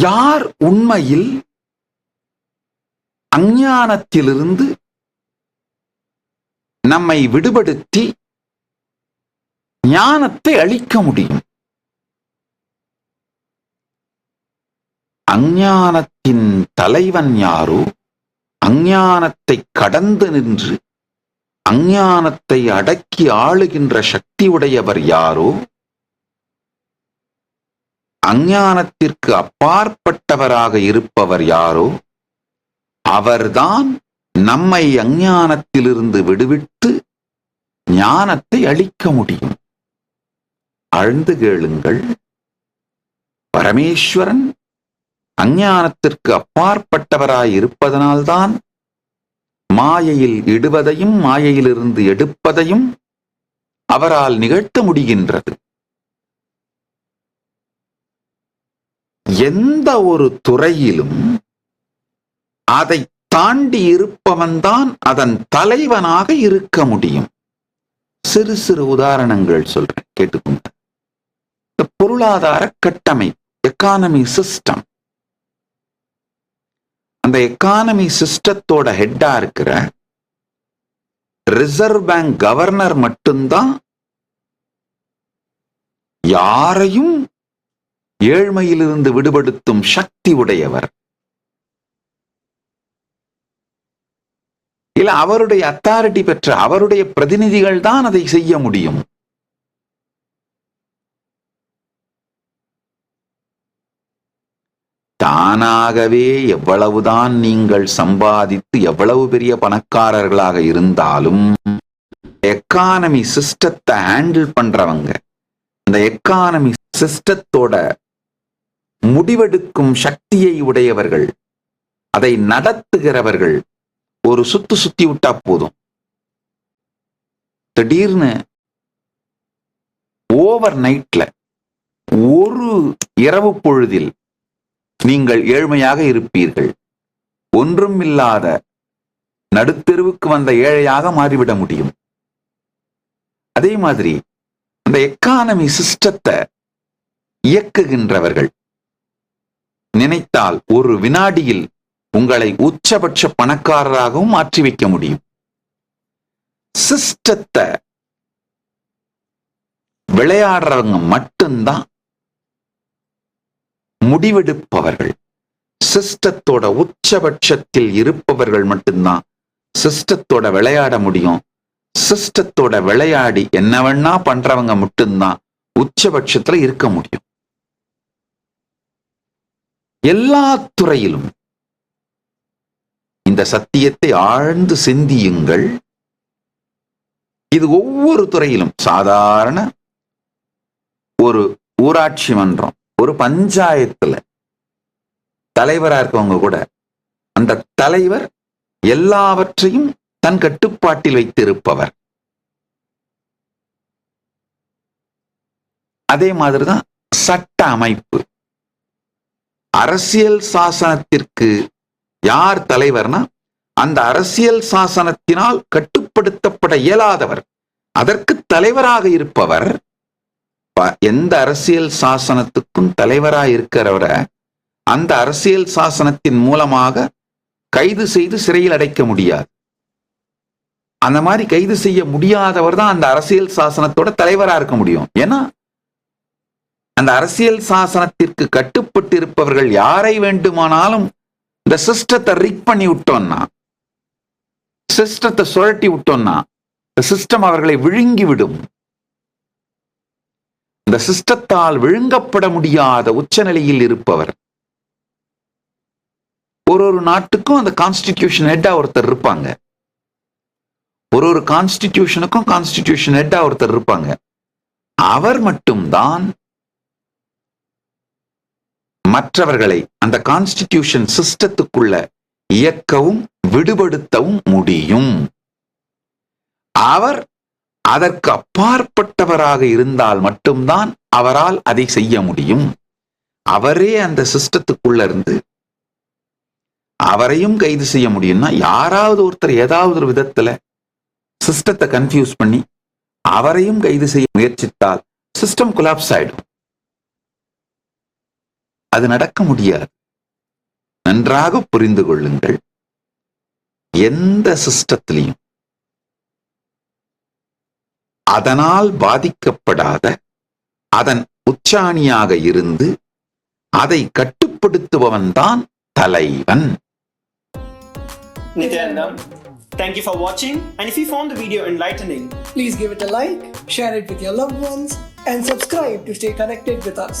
யார் உண்மையில் அஞ்ஞானத்திலிருந்து நம்மை விடுபடுத்தி ஞானத்தை அளிக்க முடியும்? அஞ்ஞானத்தின் தலைவன் யாரோ அஞ்ஞானத்தை கடந்து நின்று அஞ்ஞானத்தை அடக்கி ஆளுகின்ற சக்தி உடையவர் யாரோ அஞ்ஞானத்திற்கு அப்பாற்பட்டவராக இருப்பவர் யாரோ அவர்தான் நம்மை அஞ்ஞானத்திலிருந்து விடுவிட்டு ஞானத்தை அளிக்க முடியும். ஆழ்ந்து கேளுங்கள். பரமேஸ்வரன் அஞ்ஞானத்திற்கு அப்பாற்பட்டவராய் இருப்பதனால்தான் மாயையில் இடுவதையும் மாயையிலிருந்து எடுப்பதையும் அவரால் நிகழ்த்த முடிகின்றது. எந்த ஒரு துறையிலும் அதை தாண்டி இருப்பவன்தான் அதன் தலைவனாக இருக்க முடியும். சிறு சிறு உதாரணங்கள் சொல்றேன் கேட்டுக்கோங்க இந்த பொருளாதார கட்டமைப்பு எக்கானமி சிஸ்டம் அந்த எக்கானமி சிஸ்டத்தோட ஹெட்டா இருக்கிற ரிசர்வ் பேங்க் கவர்னர் மட்டும்தான் யாரையும் ஏழ்மையிலிருந்து விடுபடுத்தும் சக்தி உடையவர். இல்ல அவருடைய அத்தாரிட்டி பெற்ற அவருடைய பிரதிநிதிகள் தான் அதை செய்ய முடியும். தானாகவே எவ்வளவுதான் நீங்கள் சம்பாதித்து எவ்வளவு பெரிய பணக்காரர்களாக இருந்தாலும் எக்கானமி சிஸ்டத்தை ஹேண்டில் பண்றவங்க அந்த எக்கானமி சிஸ்டத்தோட முடிவெடுக்கும் சக்தியை உடையவர்கள் அதை நடத்துகிறவர்கள் ஒரு சுத்து சுத்தி விட்டா போதும். திடீர்னு ஓவர் நைட்ல ஒரு இரவு பொழுதில் நீங்கள் ஏழ்மையாக இருப்பீர்கள். ஒன்றும் இல்லாத நடுத்தெருவுக்கு வந்த ஏழையாக மாறிவிட முடியும். அதே மாதிரி அந்த எக்கானமி சிஸ்டத்தை இயக்குகின்றவர்கள் நினைத்தால் ஒரு வினாடியில் உங்களை உச்சபட்ச பணக்காரராகவும் மாற்றி வைக்க முடியும். சிஸ்டத்தை விளையாடுறவங்க மட்டும்தான் முடிவெடுப்பவர்கள். சிஸ்டத்தோட உச்சபட்சத்தில் இருப்பவர்கள் மட்டும்தான் சிஸ்டத்தோட விளையாட முடியும். சிஸ்டத்தோட விளையாடி என்ன வேணா பண்றவங்க மட்டும்தான் உச்சபட்சத்துல இருக்க முடியும். எல்லா துறையிலும் இந்த சத்தியத்தை ஆழ்ந்து சிந்தியுங்கள். இது ஒவ்வொரு துறையிலும் சாதாரண ஒரு ஊராட்சி மன்றம் ஒரு பஞ்சாயத்துல தலைவரா இருக்கவங்க கூட அந்த தலைவர் எல்லாவற்றையும் தன் கட்டுப்பாட்டில் வைத்திருப்பவர். அதே மாதிரிதான் சட்ட அமைப்பு. அரசியல் சாசனத்திற்கு யார் தலைவர்னா அந்த அரசியல் சாசனத்தினால் கட்டுப்படுத்தப்பட இயலாதவர் அதற்கு தலைவராக இருப்பவர் எந்த அரசியல் சாசனத்துக்கும் தலைவராக இருக்கிறவரை அந்த அரசியல் சாசனத்தின் மூலமாக கைது செய்து சிறையில் அடைக்க முடியாது. அந்த மாதிரி கைது செய்ய முடியாதவர் தான் அந்த அரசியல் சாசனத்தோட தலைவரா இருக்க முடியும். ஏன்னா அந்த அரசியல் சாசனத்திற்கு கட்டுப்பட்டு இருப்பவர்கள் யாரை வேண்டுமானாலும் இந்த சிஸ்டத்தை ரிக் பண்ணி விட்டோம்னா சிஸ்டத்தை சுழட்டி விட்டோம்னா இந்த சிஸ்டம் அவர்களை விழுங்கி விடும். இந்த சிஸ்டத்தால் விழுங்கப்பட முடியாத உச்சநிலையில் இருப்பவர். ஒரு ஒரு நாட்டுக்கும் அந்த கான்ஸ்டிடியூஷன் ஹெட்டா ஒருத்தர் இருப்பாங்க. ஒரு ஒரு கான்ஸ்டிடியூஷனுக்கும் கான்ஸ்டிடியூஷன் ஹெட்டா ஒருத்தர் இருப்பாங்க. அவர் மட்டும்தான் மற்றவர்களை அந்த கான்ஸ்டிடியூஷன் சிஸ்டத்துக்குள்ள இயக்கவும் விடுபடுத்தவும் முடியும். அவர் அதற்கு அப்பாற்பட்டவராக இருந்தால் மட்டும்தான் அவரால் அதை செய்ய முடியும். அவரே அந்த சிஸ்டத்துக்குள்ள இருந்து அவரையும் கைது செய்ய முடியும்னா யாராவது ஒருத்தர் ஏதாவது ஒரு விதத்துல சிஸ்டத்தை கன்ஃபியூஸ் பண்ணி அவரையும் கைது செய்ய முயற்சித்தால் சிஸ்டம் கொலாப்ஸ் ஆயிடும். அது நடக்க முடியாது நன்றாக புரிந்து கொள்ளுங்கள் எந்த சிஸ்டத்திலையும் அதனால் பாதிக்கப்படாத அதன் உச்சாணியாக இருந்து அதை கட்டுப்படுத்துபவன்தான் தலைவன் Nityanandam, thank you for watching. And if you found the video enlightening, Please give it a like, share it with your loved ones, and subscribe to stay connected with us.